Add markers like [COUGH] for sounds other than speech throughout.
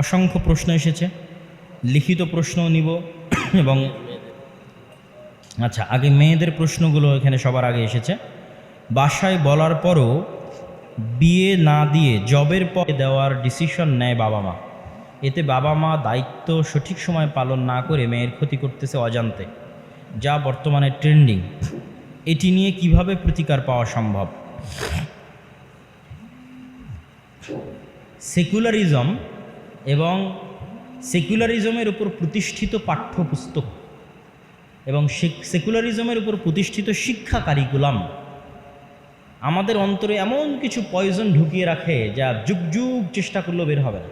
অসংখ্য প্রশ্ন এসেছে। লিখিত প্রশ্নও নিব [CLEARS THROAT] এবং আচ্ছা আগে মেয়েদের প্রশ্নগুলো এখানে সবার আগে এসেছে। বাসায় বলার পরও বিয়ে না দিয়ে জবের পরে দেওয়ার ডিসিশন নেয় বাবা মা। এতে বাবা মা দায়িত্ব সঠিক সময় পালন না করে মেয়ের ক্ষতি করতেছে অজান্তে। যা বর্তমানে ট্রেন্ডিং এটি নিয়ে কীভাবে প্রতিকার পাওয়া সম্ভব? সেকুলারিজম এবং সেকুলারিজমের উপর প্রতিষ্ঠিত পাঠ্যপুস্তক এবং সেকুলারিজমের উপর প্রতিষ্ঠিত শিক্ষা কারিকুলাম আমাদের অন্তরে এমন কিছু পয়জন ঢুকিয়ে রাখে যা যুগ যুগ চেষ্টা করলেও বের হবে না।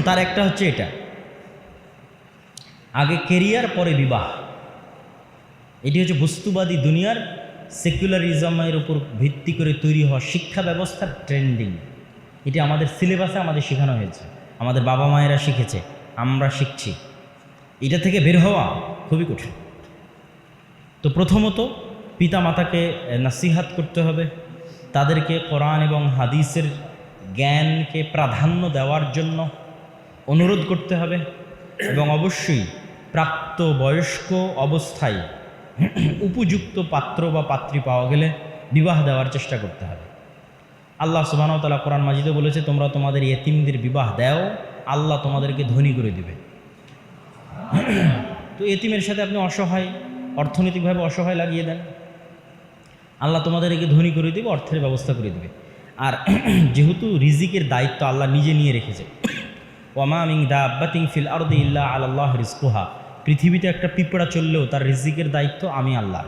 [COUGHS] তার একটা হচ্ছে এটা। আগে কেরিয়ার পরে বিবাহ। এটি হচ্ছে বস্তুবাদী দুনিয়ার সেকুলারিজমের উপর ভিত্তি করে তৈরি হওয়া শিক্ষা ব্যবস্থার ট্রেন্ডিং এটি আমাদের সিলেবাসে আমাদের শেখানো হয়েছে। আমাদের বাবা মায়েরা শিখেছে, আমরা শিখছি। এটা থেকে বের হওয়া খুবই কঠিন। তো প্রথমত পিতা মাতাকে নাসিহাত করতে হবে। তাদেরকে কোরআন এবং হাদিসের জ্ঞানকে প্রাধান্য দেওয়ার জন্য অনুরোধ করতে হবে এবং অবশ্যই প্রাপ্ত বয়স্ক অবস্থায় [CLEARS THROAT] উপযুক্ত পাত্র বা পাত্রী পাওয়া গেলে বিবাহ দেওয়ার চেষ্টা করতে হবে। আল্লাহ সুবাহতালা কোরআন মাজিদে বলেছে, তোমরা তোমাদের এতিমদের বিবাহ দাও, আল্লাহ তোমাদেরকে ধনী করে দেবে। [CLEARS THROAT] তো এতিমের সাথে আপনি অসহায়, অর্থনৈতিকভাবে অসহায় লাগিয়ে দেন। আল্লাহ তোমাদেরকে ধনী করে দিবে, অর্থের ব্যবস্থা করে দেবে। আর [CLEARS THROAT] যেহেতু রিজিকের দায়িত্ব আল্লাহ নিজে নিয়ে রেখেছে। ওয়ামা মিং দাব্বাতিং ফিল আরদি ইল্লা আল্লাহ রিস্কুহা পৃথিবীতে একটা পিঁপড়া চললেও তার রিজিকের দায়িত্ব আমি আল্লাহ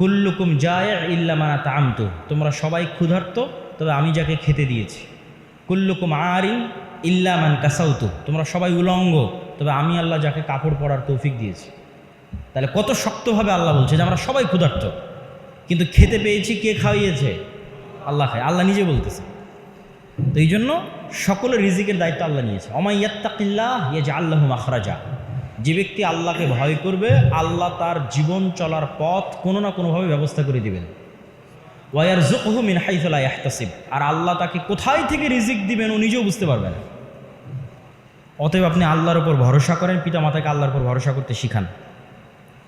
কুল্লুকুম যায় ইল্লা মানা তামতু তোমরা সবাই ক্ষুধার্ত, তবে আমি যাকে খেতে দিয়েছি। কুল্লুকুম আরিন ইল্লা মান কাসাউতু। তোমরা সবাই উলঙ্গ, তবে আমি আল্লাহ যাকে কাপড় পরার তৌফিক দিয়েছি। তাহলে কত শক্তভাবে আল্লাহ বলছে যে আমরা সবাই ক্ষুধার্ত, কিন্তু খেতে পেয়েছি কে খাওয়িয়েছে আল্লাহ খায়। আল্লাহ নিজে বলতেছে। তো এই জন্য সকলের রিজিকের দায়িত্ব আল্লাহ নিয়েছে। অমাইয়াত্তাকিল্লাহ ইয়ে যে আল্লাহ মাখরাজা যে ব্যক্তি আল্লাহকে ভয় করবে, আল্লাহ তার জীবন চলার পথ কোনো না কোনোভাবে ব্যবস্থা করে দিবেন। ওয়ার জুকহু মিন হাইফুল্লাহ ইয়াহতাসিব আর আল্লাহ তাকে কোথায় থেকে রিজিক দিবেন ও নিজেও বুঝতে পারবে না। অতএব আপনি আল্লাহর ওপর ভরসা করেন পিতা মাতাকে আল্লাহর উপর ভরসা করতে শিখান।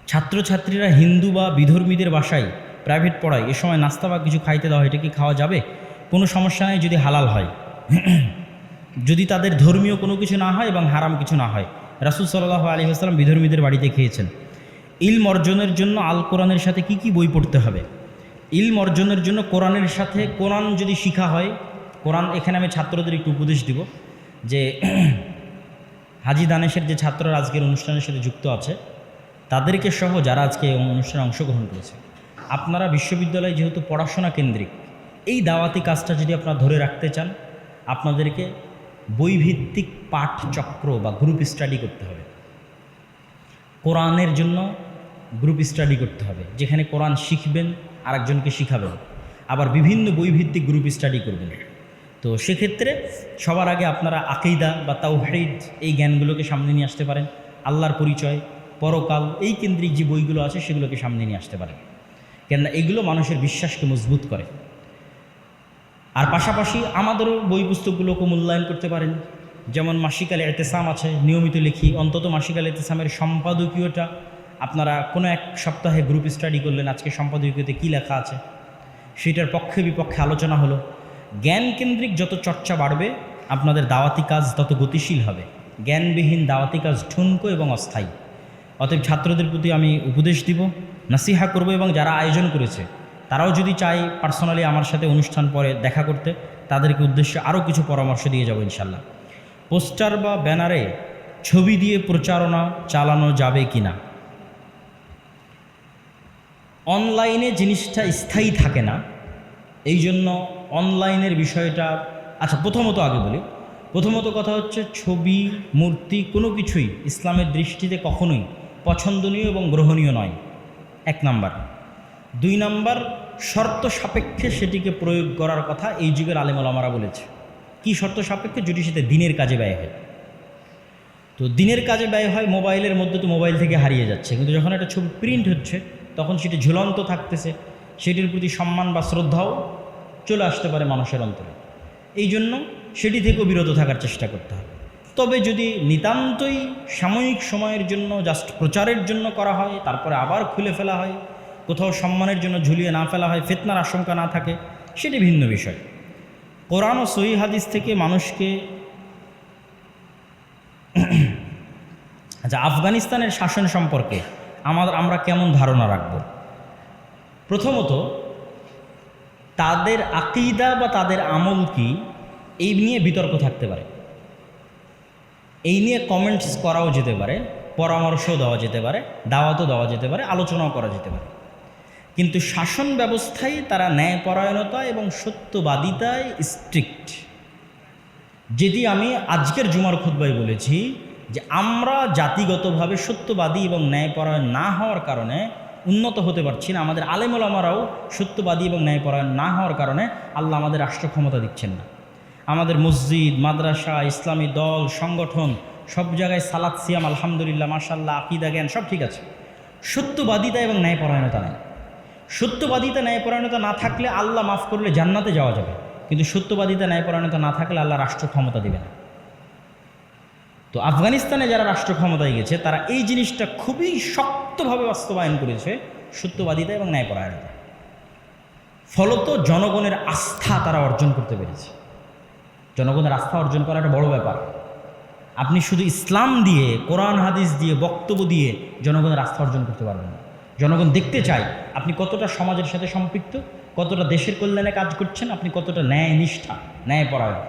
ছাত্রছাত্রীরা হিন্দু বা বিধর্মীদের বাসায় প্রাইভেট পড়ায়, এ সময় নাস্তা বা কিছু খাইতে দেওয়া এটা কি খাওয়া যাবে? কোনো সমস্যা নেই, যদি হালাল হয়। [CLEARS THROAT] যদি তাদের ধর্মীয় কোনো কিছু না হয় এবং হারাম কিছু না হয়। রাসুল সাল্লাহ আলী আসসালাম বিধর্মীদের বাড়িতে খেয়েছেন। ইলম অর্জনের জন্য আল কোরআনের সাথে কি কি বই পড়তে হবে? ইলম অর্জনের জন্য কোরআনের সাথে কোরআন যদি শিখা হয়, কোরআন এখানে আমি ছাত্রদের একটু উপদেশ দিব যে [CLEARS THROAT] হাজি দানেশের যে ছাত্ররা আজকের অনুষ্ঠানের সাথে যুক্ত আছে, তাদেরকে সহ যারা আজকে এই অনুষ্ঠানে অংশগ্রহণ করেছে, আপনারা বিশ্ববিদ্যালয়ে যেহেতু পড়াশোনা কেন্দ্রিক, এই দাওয়াতি কাজটা যদি আপনারা ধরে রাখতে চান, আপনাদেরকে বইভিত্তিক পাঠ চক্র বা গ্রুপ স্টাডি করতে হবে। কোরআনের জন্য গ্রুপ স্টাডি করতে হবে, যেখানে কোরআন শিখবেন, আরেকজনকে শিখাবেন। আবার বিভিন্ন বইভিত্তিক গ্রুপ স্টাডি করবেন। তো সেক্ষেত্রে সবার আগে আপনারা আকিদা বা তাওহিদ এই জ্ঞানগুলোকে সামনে নিয়ে আসতে পারেন। আল্লাহর পরিচয়, পরকাল, এই কেন্দ্রিক যে বইগুলো আছে সেগুলোকে সামনে নিয়ে আসতে পারেন। কেননা এগুলো মানুষের বিশ্বাসকে মজবুত করে। আর পাশাপাশি আমাদেরও বই পুস্তকগুলোকে মূল্যায়ন করতে পারেন। যেমন মাসিকালে এতেসাম আছে, নিয়মিত লিখি। অন্তত মাসিকাল এতেসামের সম্পাদকীয়টা আপনারা কোনো এক সপ্তাহে গ্রুপ স্টাডি করলেন আজকে সম্পাদকীয়তে কী লেখা আছে। সেটার পক্ষে বিপক্ষে আলোচনা হলো। জ্ঞান কেন্দ্রিক যত চর্চা বাড়বে, আপনাদের দাওয়াতি কাজ তত গতিশীল হবে। জ্ঞানবিহীন দাওয়াতি কাজ ঠুনকো এবং অস্থায়ী। অতএব ছাত্রদের প্রতি আমি উপদেশ দিব, নাসিহা করব এবং যারা আয়োজন করেছে তারাও যদি চায় পার্সোনালি আমার সাথে অনুষ্ঠান পরে দেখা করতে, তাদেরকে উদ্দেশ্যে আরও কিছু পরামর্শ দিয়ে যাব ইনশাল্লাহ। পোস্টার বা ব্যানারে ছবি দিয়ে প্রচারণা চালানো যাবে কি না? অনলাইনে জিনিসটা স্থায়ী থাকে না এই জন্য অনলাইনের বিষয়টা আচ্ছা প্রথমত আগে বলি। প্রথমত কথা হচ্ছে ছবি, মূর্তি কোনো কিছুই ইসলামের দৃষ্টিতে কখনোই পছন্দনীয় এবং গ্রহণীয় নয়। এক নাম্বার। দুই নাম্বার শর্ত সাপেক্ষে সেটিকে প্রয়োগ করার কথা এই যুগের আলেমলামারা বলেছে। কি শর্ত সাপেক্ষে? যদি সেটা দিনের কাজে ব্যয় হয়। তো দিনের কাজে ব্যয় হয়, মোবাইলের মধ্যে তো মোবাইল থেকে হারিয়ে যাচ্ছে। কিন্তু যখন একটা ছবি প্রিন্ট হচ্ছে, তখন সেটি ঝুলন্ত থাকতেছে। সেটির প্রতি সম্মান বা শ্রদ্ধাও চলে আসতে পারে মানুষের অন্তরে। এই জন্য সেটি থেকেও বিরত থাকার চেষ্টা করতে হবে। তবে যদি নিতান্তই সাময়িক সময়ের জন্য জাস্ট প্রচারের জন্য করা হয়, তারপরে আবার খুলে ফেলা হয় কোথাও সম্মানের জন্য ঝুলিয়ে না ফেলা হয়, ফেতনার আশঙ্কা না থাকে, সেটি ভিন্ন বিষয়। কোরআন ও সহি হাদিস থেকে মানুষকে [CLEARS THROAT] আচ্ছা আফগানিস্তানের শাসন সম্পর্কে আমাদের আমরা কেমন ধারণা রাখব? প্রথমত, তাদের আকিদা বা তাদের আমল কি, এই নিয়ে বিতর্ক থাকতে পারে। এই নিয়ে কমেন্টস করাও যেতে পারে, পরামর্শও দেওয়া যেতে পারে, দাওয়াতও দেওয়া যেতে পারে, আলোচনাও করা যেতে পারে। কিন্তু শাসন ব্যবস্থায় তারা ন্যায়পরায়ণতা এবং সত্যবাদিতায় স্ট্রিক্ট যেটি আমি আজকের জুমার খুদ্বাই বলেছি যে আমরা জাতিগতভাবে সত্যবাদী এবং ন্যায়পরায়ণ না হওয়ার কারণে উন্নত হতে পারছি না। আমাদের আলেমলামারাও সত্যবাদী এবং ন্যায়পরায়ণ না হওয়ার কারণে আল্লাহ আমাদের রাষ্ট্র ক্ষমতা দিচ্ছেন না। আমাদের মসজিদ, মাদ্রাসা, ইসলামী দল, সংগঠন, সব জায়গায় সালাদ সিয়াম, আলহামদুলিল্লাহ মাশাল্লাহ আকিদা, জ্ঞান সব ঠিক আছে। সত্যবাদিতা এবং ন্যায়পরায়ণতা নেই। সত্যবাদিতা ন্যায়পরায়ণতা না থাকলে আল্লাহ মাফ করলে জান্নাতে যাওয়া যাবে। কিন্তু সত্যবাদিতা ন্যায়পরায়ণতা না থাকলে আল্লাহ রাষ্ট্র ক্ষমতা দেবে না। তো আফগানিস্তানে যারা রাষ্ট্র ক্ষমতায় গেছে, তারা এই জিনিসটা খুবই শক্তভাবে বাস্তবায়ন করেছে, সত্যবাদিতা এবং ন্যায়পরায়ণতা। ফলত জনগণের আস্থা তারা অর্জন করতে পেরেছে। জনগণের আস্থা অর্জন করা একটা বড় ব্যাপার। আপনি শুধু ইসলাম দিয়ে, কোরআন, হাদিস দিয়ে, বক্তব্য দিয়ে জনগণের আস্থা অর্জন করতে পারবেন না। জনগণ দেখতে চায় আপনি কতটা সমাজের সাথে সম্পৃক্ত, কতটা দেশের কল্যাণে কাজ করছেন, আপনি কতটা ন্যায় নিষ্ঠা ন্যায়পরায়ণ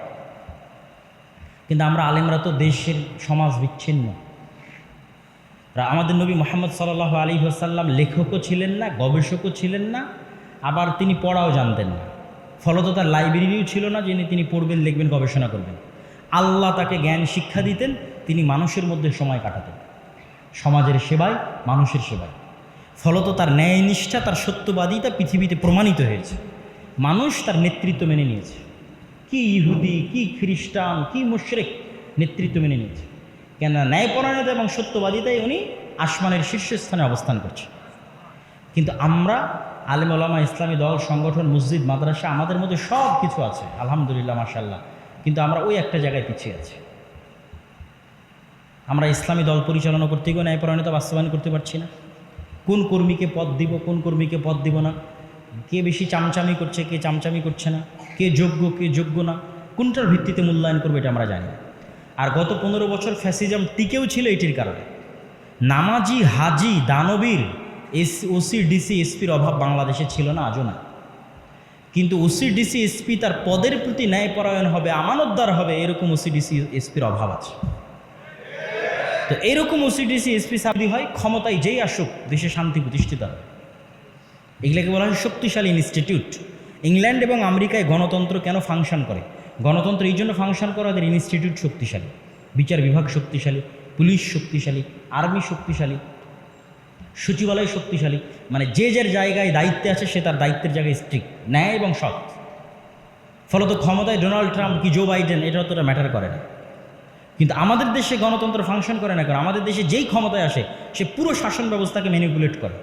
কিন্তু আমরা আলেমরা তো দেশের সমাজ বিচ্ছিন্ন। আমাদের নবী মোহাম্মদ সাল্লাহ আলী হাসাল্লাম লেখকও ছিলেন না, গবেষকও ছিলেন না, আবার তিনি পড়াও জানতেন না। ফলত তার লাইব্রেরিও ছিল না, যিনি তিনি পড়বেন, লিখবেন, গবেষণা করবেন। আল্লাহ তাকে জ্ঞান, শিক্ষা দিতেন, তিনি মানুষের মধ্যে সময় কাটাতেন। সমাজের সেবায় মানুষের সেবায় ফলত তার ন্যায় নিষ্ঠা, তার সত্যবাদিতা পৃথিবীতে প্রমাণিত হয়েছে। মানুষ তার নেতৃত্ব মেনে নিয়েছে। কি ইহুদি, কি খ্রিস্টান, কি মুশরিক নেতৃত্ব মেনে নিয়েছে। কেন ন্যায়পরায়ণতা এবং সত্যবাদিতায় উনি আসমানের শীর্ষস্থানে অবস্থান করছে। কিন্তু আমরা, আলেম ওলামা ইসলামী দল, সংগঠন, মসজিদ, মাদ্রাসা, আমাদের মধ্যে সব কিছু আছে, আলহামদুলিল্লাহ মাশাল্লাহ কিন্তু আমরা ওই একটা জায়গায় পিছিয়ে আছি। আমরা ইসলামী দল পরিচালনা করতে গিয়েও ন্যায়পরায়ণতা বাস্তবায়ন করতে পারছি না। কোন কর্মীকে পদ দিব, কোন কর্মীকে পদ দিব না? কে বেশি চামচামি করছে, কে চামচামি করছে না? কে যোগ্য কে যোগ্য না? কোনটার ভিত্তিতে মূল্যায়ন করবে এটা আমরা জানি। আর গত পনেরো বছর ফ্যাসিজম টিকেও ছিল এটির কারণে। নামাজি, হাজি, দানবীর, এস, ওসি, ডিসি, এসপির অভাব বাংলাদেশে ছিল না, আজও না। কিন্তু ওসি, ডিসি, এসপি তার পদের প্রতি ন্যায়পরায়ণ হবে, আমানতদার হবে, এরকম ওসি, ডিসি, এসপির অভাব আছে। তো এরকম ওসিডিসি এসপি সাবদি হয়, ক্ষমতায় যেই আসুক, দেশে শান্তি প্রতিষ্ঠিত হবে। এগুলোকে বলা হয় শক্তিশালী ইনস্টিটিউট। ইংল্যান্ড এবং আমেরিকায় গণতন্ত্র কেন ফাংশন করে? গণতন্ত্র এই জন্য ফাংশন করে ওদের ইনস্টিটিউট শক্তিশালী, বিচার বিভাগ শক্তিশালী, পুলিশ শক্তিশালী, আর্মি শক্তিশালী, সচিবালয় শক্তিশালী মানে যে যার জায়গায় দায়িত্বে আছে, সে তার দায়িত্বের জায়গায় স্ট্রিক্ট ন্যায় এবং সৎ। ফলত ক্ষমতায় ডোনাল্ড ট্রাম্প কি জো বাইডেন এটা অতটা ম্যাটার করে না। কিন্তু আমাদের দেশে গণতন্ত্র ফাংশন করে না কারণ আমাদের দেশে যেই ক্ষমতায় আসে, সে পুরো শাসন ব্যবস্থাকে ম্যানিপুলেট করে।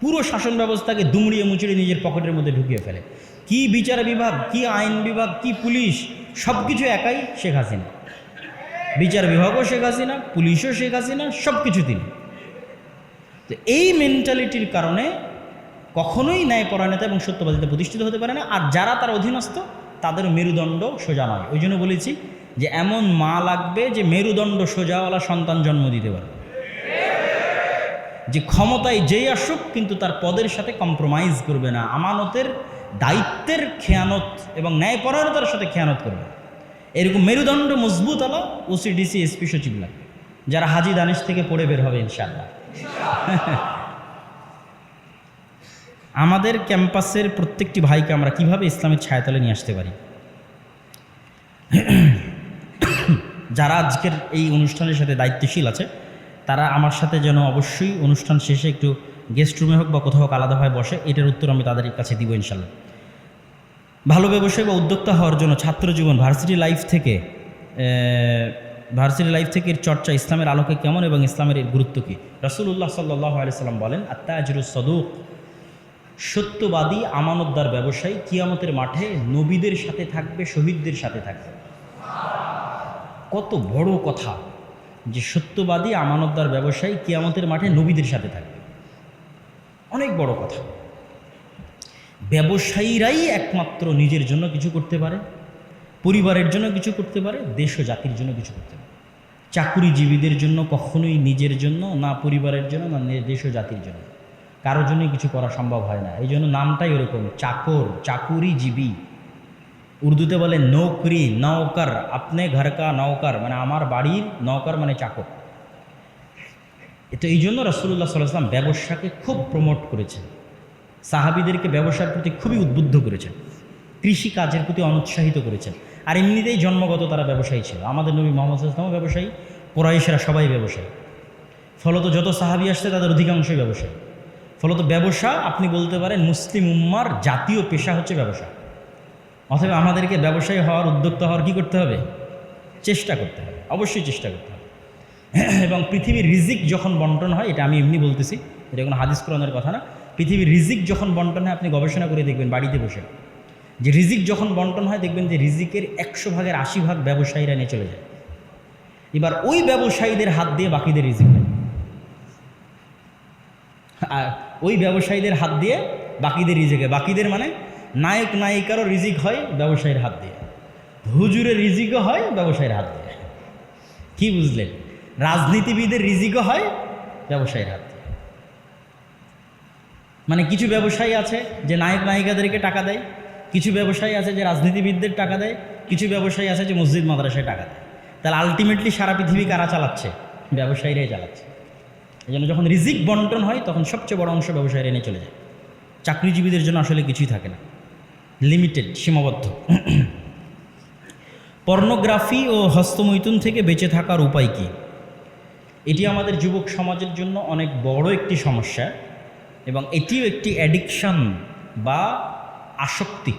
পুরো শাসন ব্যবস্থাকে দুমড়িয়ে মুচড়ে নিজের পকেটের মধ্যে ঢুকিয়ে ফেলে। কি বিচার বিভাগ, কি আইন বিভাগ, কি পুলিশ সব কিছু একাই শেখ হাসিনা। বিচার বিভাগও শেখ হাসিনা, পুলিশও শেখ হাসিনা সব কিছু তিনি। তো এই মেন্টালিটির কারণে কখনোই ন্যায়পরায়ণতা এবং সত্যবাদিতা প্রতিষ্ঠিত হতে পারে না। আর যারা তার অধীনস্থ তাদের মেরুদণ্ড সোজা নয়। ওই জন্য বলেছি যে এমন মা লাগবে যে মেরুদণ্ড সোজাওয়ালা সন্তান জন্ম দিতে পারবে। যে ক্ষমতায় যেই আসুক, কিন্তু তার পদের সাথে কম্প্রোমাইজ করবে না, আমানতের দায়িত্বের খেয়ানত এবং ন্যায়পরায়ণতার সাথে খেয়ানত করবে এরকম মেরুদণ্ড মজবুত আলা ওসিডিসি এসপি সচিব লাগবে, যারা হাজি দানেশ থেকে পড়ে বের হবে ইনশাআল্লাহ। আমাদের ক্যাম্পাসের প্রত্যেকটি ভাইকে আমরা কীভাবে ইসলামের ছায়াতলে নিয়ে আসতে পারি? যারা আজকের এই অনুষ্ঠানের সাথে দায়িত্বশীল আছে, তারা আমার সাথে যেন অবশ্যই অনুষ্ঠান শেষে একটু গেস্ট রুমে হোক বা কোথাও হোক আলাদাভাবে বসে, এটার উত্তর আমি তাদের কাছে দিব ইনশাল্লাহ। ভালো ব্যবসায়ী বা উদ্যোক্তা হওয়ার জন্য ছাত্র জীবন ভার্সিটি লাইফ থেকে ভার্সিটি লাইফ থেকে এর চর্চা ইসলামের আলোকে কেমন এবং ইসলামের এর গুরুত্ব কী? রসুল্লাহ সাল্লাহ আলিয়াল্লাম বলেন আত্মা আজরুল সদুক, সত্যবাদী আমানতদার ব্যবসায়ী কিয়ামতের মাঠে নবীদের সাথে থাকবে, শহীদদের সাথে থাকবে। কত বড় কথা যে সত্যবাদী আমানতদার ব্যবসায়ী কিয়ামতের মাঠে নবীদের সাথে থাকবে। অনেক বড় কথা। ব্যবসায়ীরাই একমাত্র নিজের জন্য কিছু করতে পারে, পরিবারের জন্য কিছু করতে পারে, দেশ ও জাতির জন্য কিছু করতে পারে। চাকুরিজীবীদের জন্য কখনোই নিজের জন্য, না পরিবারের জন্য না দেশ ও জাতির জন্য। কারোর জন্যই কিছু করা সম্ভব হয় না। এই জন্য নামটাই ওরকম, চাকর, চাকুরিজীবী। উর্দুতে বলে নৌকরি, নৌকার, আপনি ঘর কা নৌকার মানে আমার বাড়ির নৌকার মানে চাকর। তো এই জন্য রসুল্লাহ সাল্লাম ব্যবসাকে খুব প্রমোট করেছেন। সাহাবিদেরকে ব্যবসার প্রতি খুবই উদ্বুদ্ধ করেছেন। কৃষি কাজের প্রতি অনুৎসাহিত করেছেন। আর এমনিতেই জন্মগত তারা ব্যবসায়ী ছিল। আমাদের নবী মোহাম্মদ ইসলামও ব্যবসায়ী পরাইশেরা সবাই ব্যবসায়ী। ফলত যত সাহাবি আসছে তাদের অধিকাংশই ব্যবসায়ী। ফলত ব্যবসা, আপনি বলতে পারেন, মুসলিম উম্মার জাতীয় পেশা হচ্ছে ব্যবসা। অথবা আমাদেরকে ব্যবসায়ী হওয়ার উদ্যোক্তা হওয়ার কী করতে হবে? চেষ্টা করতে হবে, অবশ্যই চেষ্টা করতে হবে। [CLEARS THROAT] এবং পৃথিবীর রিজিক যখন বন্টন হয়, এটা আমি এমনি বলতেছি, এটা কোনো হাদিস কোরআনের কথা না, পৃথিবীর রিজিক যখন বন্টন হয়, আপনি গবেষণা করে দেখবেন, বাড়িতে বসে। যে রিজিক যখন বন্টন হয়, দেখবেন যে রিজিকের একশো ভাগের আশি ভাগ ব্যবসায়ীরা নিয়ে চলে যায়। এবার ওই ব্যবসায়ীদের হাত দিয়ে বাকিদের রিজিক হয়। আর ওই ব্যবসায়ীদের হাত দিয়ে বাকিদের রিজিকে বাকিদের মানে নায়ক, নায়িকারও রিজিক হয় ব্যবসায়ীর হাত দিয়ে। হুজুরের রিজিকও হয় ব্যবসায়ীর হাত দিয়ে। কি বুঝলেন? রাজনীতিবিদের রিজিকও হয় ব্যবসায়ীর হাত দিয়ে। মানে কিছু ব্যবসায়ী আছে যে নায়ক, নায়িকাদেরকে টাকা দেয়, কিছু ব্যবসায়ী আছে যে রাজনীতিবিদদের টাকা দেয়, কিছু ব্যবসায়ী আছে যে মসজিদ, মাদ্রাসায় টাকা দেয়। তাহলে আলটিমেটলি সারা পৃথিবী কারা চালাচ্ছে? ব্যবসায়ীরাই চালাচ্ছে। এই জন্য যখন রিজিক বন্টন হয়, তখন সবচেয়ে বড় অংশ ব্যবসায়ীরা নিয়ে চলে যায়। চাকরিজীবীদের জন্য আসলে কিছুই থাকে না। লিমিটেড, সীমাবদ্ধ। পর্নোগ্রাফি ও হস্তমৈথুন থেকে বেঁচে থাকার উপায় কী? এটি আমাদের যুবক সমাজের জন্য অনেক বড় একটি সমস্যা এবং এটিও একটি অ্যাডিকশন বা আসক্তি।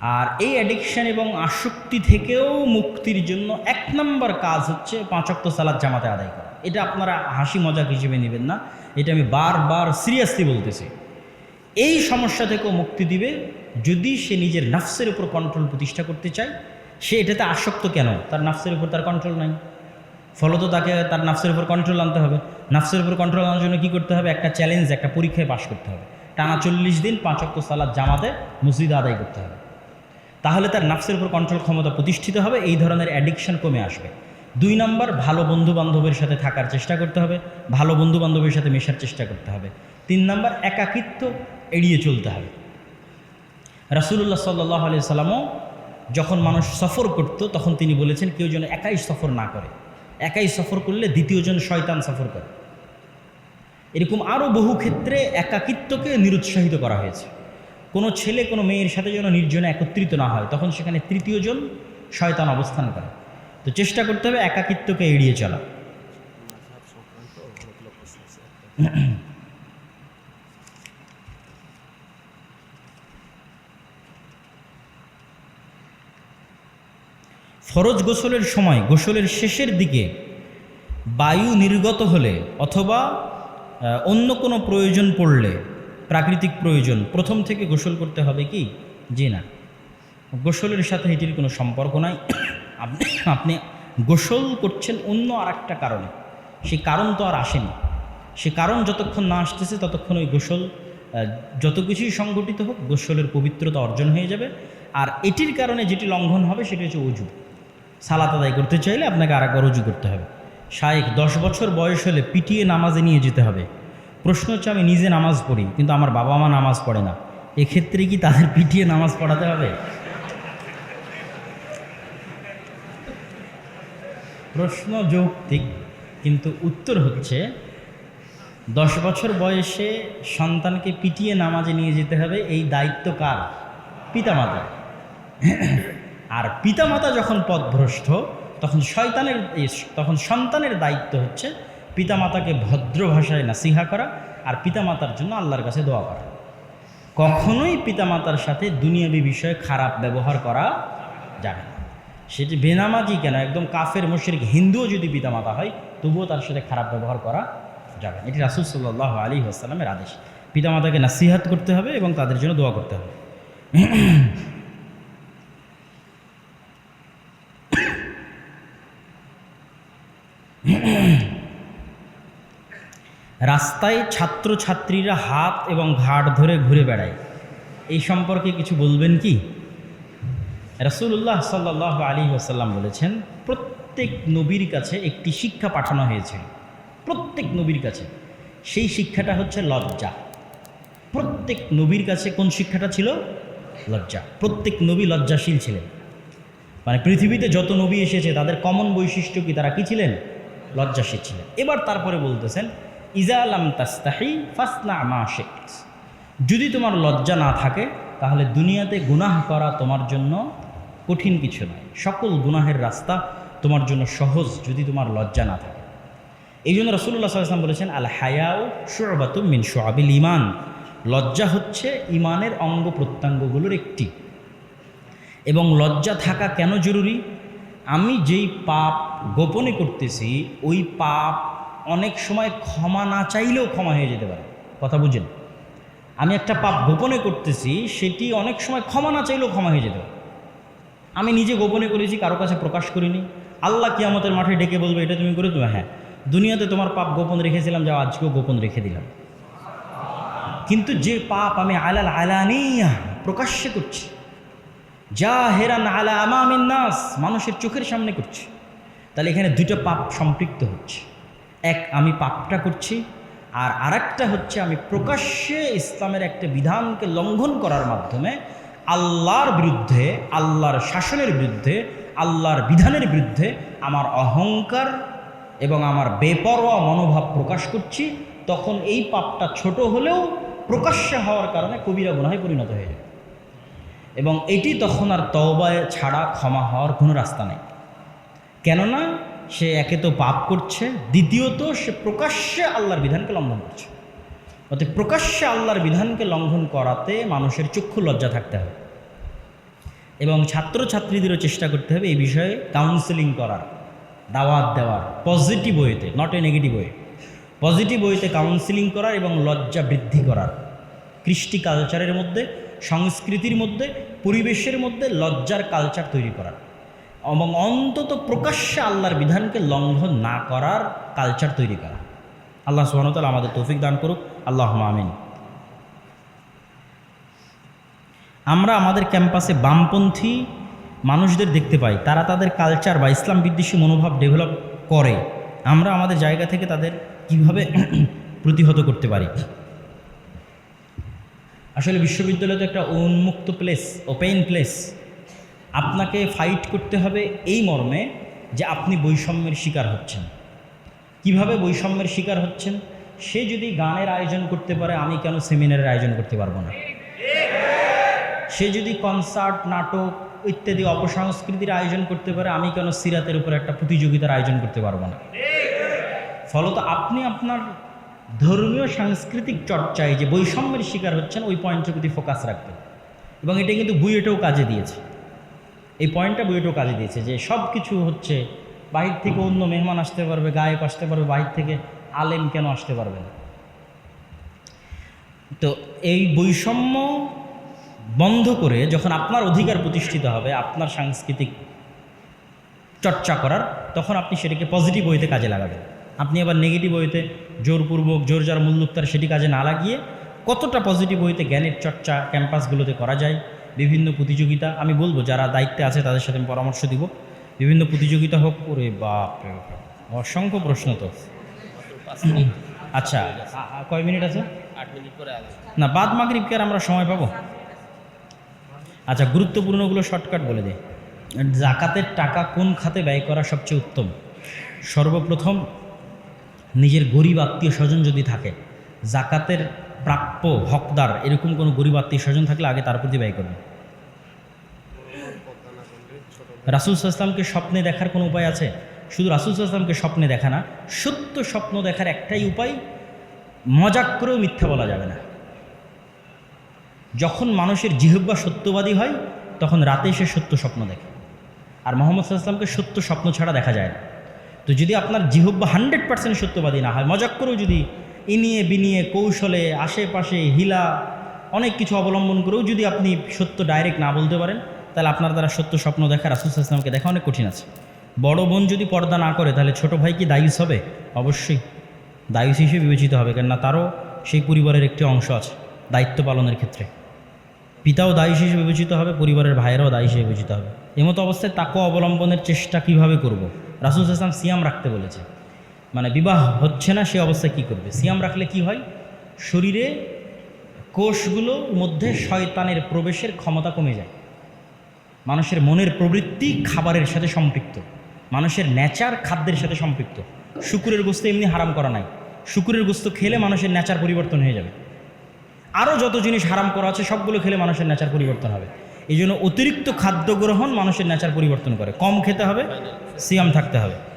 আর এই অ্যাডিকশন এবং আসক্তি থেকেও মুক্তির জন্য এক নম্বর কাজ হচ্ছে পাঁচক্ত সালাদ জামাতে আদায় করা। এটা আপনারা হাসি মজাক হিসেবে নেবেন না। এটা আমি বারবার সিরিয়াসলি বলতেছি। এই সমস্যা থেকেও মুক্তি দিবে যদি সে নিজের নাফসের উপর কন্ট্রোল প্রতিষ্ঠা করতে চায়। সে এটাতে আসক্ত কেন? তার নাফসের উপর তার কন্ট্রোল নাই। ফলত তাকে তার নাফসের উপর কন্ট্রোল আনতে হবে। নাফসের উপর কন্ট্রোল আনার জন্য কী করতে হবে? একটা চ্যালেঞ্জ একটা পরীক্ষায় পাশ করতে হবে। টানা চল্লিশ দিন পাঁচ অক্ট সালাদ জামাতে মসজিদ আদায় করতে হবে। তাহলে তার নাফসের উপর কন্ট্রোল ক্ষমতা প্রতিষ্ঠিত হবে, এই ধরনের অ্যাডিকশন কমে আসবে। দুই নম্বর, ভালো বন্ধু বান্ধবের সাথে থাকার চেষ্টা করতে হবে। ভালো বন্ধু বান্ধবের সাথে মেশার চেষ্টা করতে হবে। তিন নম্বর, একাকিত্ব এড়িয়ে চলতে হবে। রাসুল্লাহ সাল্লাহ আলি সাল্লামও যখন মানুষ সফর করত, তখন তিনি বলেছেন, কেউ যেন একাই সফর না করে। একাই সফর করলে দ্বিতীয়জন শয়তান সফর করে। এরকম আরও বহু ক্ষেত্রে একাকিত্বকে নিরুৎসাহিত করা হয়েছে। কোনো ছেলে, কোনো মেয়ের সাথে যেন নির্জনে একত্রিত না হয়, তখন সেখানে তৃতীয়জন শয়তান অবস্থান করে। তো চেষ্টা করতে হবে একাকিত্বকে এড়িয়ে চলা। ফরজ গোসলের সময়, গোসলের শেষের দিকে বায়ু নির্গত হলে অথবা অন্য কোনো প্রয়োজন পড়লে, প্রাকৃতিক প্রয়োজন, প্রথম থেকে গোসল করতে হবে কি? জি না। গোসলের সাথে এটির কোনো সম্পর্ক নাই। আপনি আপনি গোসল করছেন অন্য আর একটা কারণে। সেই কারণ তো আর আসেনি। সে কারণ যতক্ষণ না আসতেছে, ততক্ষণ ওই গোসল যত কিছুই সংগঠিত হোক, গোসলের পবিত্রতা অর্জন হয়ে যাবে। আর এটির কারণে যেটি লঙ্ঘন হবে, সেটি হচ্ছে অজু সালাত আদায় করতে চাইলে আপনাকে আর একবার রুজু করতে হবে। শায়েক দশ বছর বয়স হলে পিটিয়ে নামাজে নিয়ে যেতে হবে। প্রশ্ন হচ্ছে, আমি নিজে নামাজ পড়ি, কিন্তু আমার বাবা মা নামাজ পড়ে না। এক্ষেত্রে কি তাদের পিটিয়ে নামাজ পড়াতে হবে? প্রশ্ন যৌক্তিক, কিন্তু উত্তর হচ্ছে, দশ বছর বয়সে সন্তানকে পিটিয়ে নামাজে নিয়ে যেতে হবে, এই দায়িত্ব কার? পিতামাতা আর পিতামাতা যখন পথভ্রষ্ট তখন শয়তানের তখন সন্তানের দায়িত্ব হচ্ছে পিতামাতাকে ভদ্র ভাষায় নাসিহা করা আর পিতামাতার জন্য আল্লাহর কাছে দোয়া করা। কখনোই পিতামাতার সাথে দুনিয়াবী বিষয়ে খারাপ ব্যবহার করা যাবে না। সেটি বেনামাজি কেন? একদম কাফের, মুশরিক, হিন্দুও যদি পিতামাতা হয়, তবুও তার সাথে খারাপ ব্যবহার করা যাবে। এটি রাসুল সাল্লাহ আলী আসসালামের আদেশ। পিতামাতাকে নাসিহাত করতে হবে এবং তাদের জন্য দোয়া করতে হবে। রাস্তায় ছাত্রছাত্রীরা হাত এবং ঘাট ধরে ঘুরে বেড়ায়। এই সম্পর্কে কিছু বলবেন কি? রাসূলুল্লাহ সাল্লাহ আলী ওসাল্লাম বলেছেন, প্রত্যেক নবীর কাছে একটি শিক্ষা পাঠানো হয়েছিল প্রত্যেক নবীর কাছে। সেই শিক্ষাটা হচ্ছে লজ্জা। প্রত্যেক নবীর কাছে কোন শিক্ষাটা ছিল? লজ্জা। প্রত্যেক নবী লজ্জাশীল ছিলেন। মানে পৃথিবীতে যত নবী এসেছে, তাদের কমন বৈশিষ্ট্য কি? তারা কি ছিলেন? লজ্জাশীল ছিলেন। এবার তারপরে বলতেছেন ইজা আলাম তাস্তাহি ফাসনা মা শেখ যদি তোমার লজ্জা না থাকে, তাহলে দুনিয়াতে গুনাহ করা তোমার জন্য কঠিন কিছু নয়। সকল গুনাহের রাস্তা তোমার জন্য সহজ যদি তোমার লজ্জা না থাকে। এই জন্য রসুল্লাহ সাল্লাম বলেছেন, আল হায়াও শুরবাতু মিন সোয়াবিল ইমান লজ্জা হচ্ছে ইমানের অঙ্গ প্রত্যঙ্গগুলোর একটি। এবং লজ্জা থাকা কেন জরুরি? আমি যেই পাপ গোপনে করতেছি, ওই পাপ অনেক সময় ক্ষমা না চাইলেও ক্ষমা হয়ে যেতে পারে। কথা বুঝেন? আমি একটা পাপ গোপনে করতেছি, সেটি অনেক সময় ক্ষমা না চাইলেও ক্ষমা হয়ে যেতে পারে। আমি নিজে গোপনে করেছি, কারও কাছে প্রকাশ করিনি। আল্লাহ কিয়ামতের মাঠে ডেকে বলবে, এটা তুমি করে তুমি হ্যাঁ। দুনিয়াতে তোমার পাপ গোপন রেখেছিলাম, যা আজকেও গোপন রেখে দিলাম। কিন্তু যে পাপ আমি আলাল আলানিয়া প্রকাশ্যে করছি যা হেরান আলা আমামিন নাস, মানুষের চোখের সামনে করছি, তাহলে এখানে দুটো পাপ সম্পৃক্ত হচ্ছে। এক আমি পাপটা করছি, আর আরেকটা হচ্ছে আমি প্রকাশ্যে ইসলামের একটা বিধানকে লঙ্ঘন করার মাধ্যমে আল্লাহর বিরুদ্ধে, আল্লাহর শাসনের বিরুদ্ধে, আল্লাহর বিধানের বিরুদ্ধে আমার অহংকার এবং আমার বেপরোয়া মনোভাব প্রকাশ করছি, তখন এই পাপটা ছোট হলেও প্রকাশ্যে হওয়ার কারণে কবিরা গুনাহে পরিণত হয়ে যায়। এবং এটি তখন আর তওবায় ছাড়া ক্ষমা হওয়ার কোনো রাস্তা নেই। কেননা সে একে তো পাপ করছে, দ্বিতীয়ত সে প্রকাশ্যে আল্লাহর বিধানকে লঙ্ঘন করছে। অতএব প্রকাশ্যে আল্লাহর বিধানকে লঙ্ঘন করাতে মানুষের চক্ষু লজ্জা থাকতে হবে। এবং ছাত্রছাত্রীদেরও চেষ্টা করতে হবে এই বিষয়ে কাউন্সেলিং করার, দাওয়াত দেওয়ার পজিটিভ ওয়েতে not a negative way positive ওয়েতে কাউন্সিলিং করার এবং লজ্জা বৃদ্ধি করার। কৃষ্টি কালচারের মধ্যে, সংস্কৃতির মধ্যে, পরিবেশের মধ্যে লজ্জার কালচার তৈরি করার। এবং অন্তত প্রকাশ্যে আল্লাহর বিধানকে লঙ্ঘন না করার কালচার তৈরি করা। আল্লাহ সুহানতাল আমাদের তৌফিক দান করুক। আল্লাহ আমিন। আমরা আমাদের ক্যাম্পাসে বামপন্থী মানুষদের দেখতে পাই, তারা তাদের কালচার বা ইসলাম বিদ্বেষী মনোভাব ডেভেলপ করে। আমরা আমাদের জায়গা থেকে তাদের কীভাবে [CLEARS THROAT] প্রতিহত করতে পারি? আসলে বিশ্ববিদ্যালয় তো একটা উন্মুক্ত প্লেস ওপেন প্লেস আপনাকে ফাইট করতে হবে এই মর্মে যে আপনি বৈষম্যের শিকার হচ্ছেন। কীভাবে বৈষম্যের শিকার হচ্ছেন? সে যদি গানের আয়োজন করতে পারে, আমি কেন সেমিনারের আয়োজন করতে পারব না? সে যদি কনসার্ট নাটক ইত্যাদি অপসংস্কৃতির আয়োজন করতে পারে, আমি কেন সিরাতের উপর একটা প্রতিযোগিতার আয়োজন করতে পারব না? ফলত আপনি আপনার ধর্মীয়, সাংস্কৃতিক চর্চায় যে বৈষম্যের শিকার হচ্ছেন, ওই পয়েন্টের প্রতি ফোকাস রাখবেন এবং এটা কিন্তু বুয়েটেও কাজে দিয়েছে। এই পয়েন্টটা বুয়েটেও কাজে দিয়েছে যে সব কিছু হচ্ছে বাহির থেকে অন্য মেহমান আসতে পারবে গায়ক আসতে পারবে, বাহির থেকে আলেম কেন আসতে পারবে না? তো এই বৈষম্য বন্ধ করে যখন আপনার অধিকার প্রতিষ্ঠিত হবে, আপনার সাংস্কৃতিক চর্চা করার, তখন আপনি সেটাকে পজিটিভ ওয়েতে কাজে লাগাবেন। আপনি আবার নেগেটিভ ওয়েতে জোরপূর্বক জোর যার মূল্যোক্তার সেটি কাজে না লাগিয়ে কতটা পজিটিভ ওয়েতে জ্ঞানের চর্চা ক্যাম্পাসগুলোতে করা যায় বিভিন্ন প্রতিযোগিতা আমি বলব যারা দায়িত্বে আছে তাদের সাথে আমি পরামর্শ দিব। বিভিন্ন প্রতিযোগিতা হোক ওরে বাপ অসংখ্য প্রশ্ন তো। আচ্ছা কয় মিনিট আছে? না বাদ মাগরিবকে আর আমরা সময় পাবো? আচ্ছা গুরুত্বপূর্ণগুলো শর্টকাট বলে দে। জাকাতের টাকা কোন খাতে ব্যয় করা সবচেয়ে উত্তম? সর্বপ্রথম নিজের গরিব আত্মীয় স্বজন যদি থাকে জাকাতের প্রাপ্য হকদার এরকম কোনো গরিব আত্মীয় স্বজন থাকলে আগে তার প্রতি ব্যয় করবে রাসুল সাল্লামকে স্বপ্নে দেখার কোনো উপায় আছে? শুধু রাসুল সাল্লামকে স্বপ্নে দেখা না, সত্য স্বপ্ন দেখার একটাই উপায়, মজাক করেও মিথ্যা বলা যাবে না। যখন মানুষের জিহব্বা সত্যবাদী হয়, তখন রাতে সে সত্য স্বপ্ন দেখে। আর মোহাম্মদ সাল্লামকে সত্য স্বপ্ন ছাড়া দেখা যায় না। তো যদি আপনার জিহব্বা হান্ড্রেড পার্সেন্ট সত্যবাদী না হয়, মজাক করেও যদি ইনিয়ে বিনিয়ে কৌশলে আশেপাশে হিলা অনেক কিছু অবলম্বন করেও যদি আপনি সত্য ডাইরেক্ট না বলতে পারেন, তাহলে আপনার দ্বারা সত্য স্বপ্ন দেখা রাসুল ইসলামকে দেখা অনেক কঠিন আছে। বড় বোন যদি পর্দা না করে, তাহলে ছোট ভাই কি দায়ুস হবে? অবশ্যই। দায়ুস হিসেবে বিবেচিত হবে, কেননা তারও সেই পরিবারের একটি অংশ আছে, দায়িত্ব পালনের ক্ষেত্রে। পিতাও দায়ী হিসেবে বিবেচিত হবে, পরিবারের ভাইয়েরাও দায়ী হিসেবে বিবেচিত হবে। এমতো অবস্থায় তাকে অবলম্বনের চেষ্টা কীভাবে করব? রাসুল ইসলাম সিয়াম রাখতে বলেছে। মানে বিবাহ হচ্ছে না, সে অবস্থায় কি করবে? সিয়াম রাখলে কি হয়? শরীরে কোষগুলোর মধ্যে শয়তানের প্রবেশের ক্ষমতা কমে যায়। মানুষের মনের প্রবৃত্তি খাবারের সাথে সম্পৃক্ত। মানুষের ন্যাচার খাদ্যের সাথে সম্পৃক্ত। শুকুরের গোস্ত এমনি হারাম করা নাই। শুকুরের গোস্ত খেলে মানুষের ন্যাচার পরিবর্তন হয়ে যাবে। আরও যত জিনিস হারাম করা আছে, সবগুলো খেলে মানুষের ন্যাচার পরিবর্তন হবে। এই জন্য অতিরিক্ত খাদ্য গ্রহণ মানুষের ন্যাচার পরিবর্তন করে। কম খেতে হবে, সিয়াম থাকতে হবে।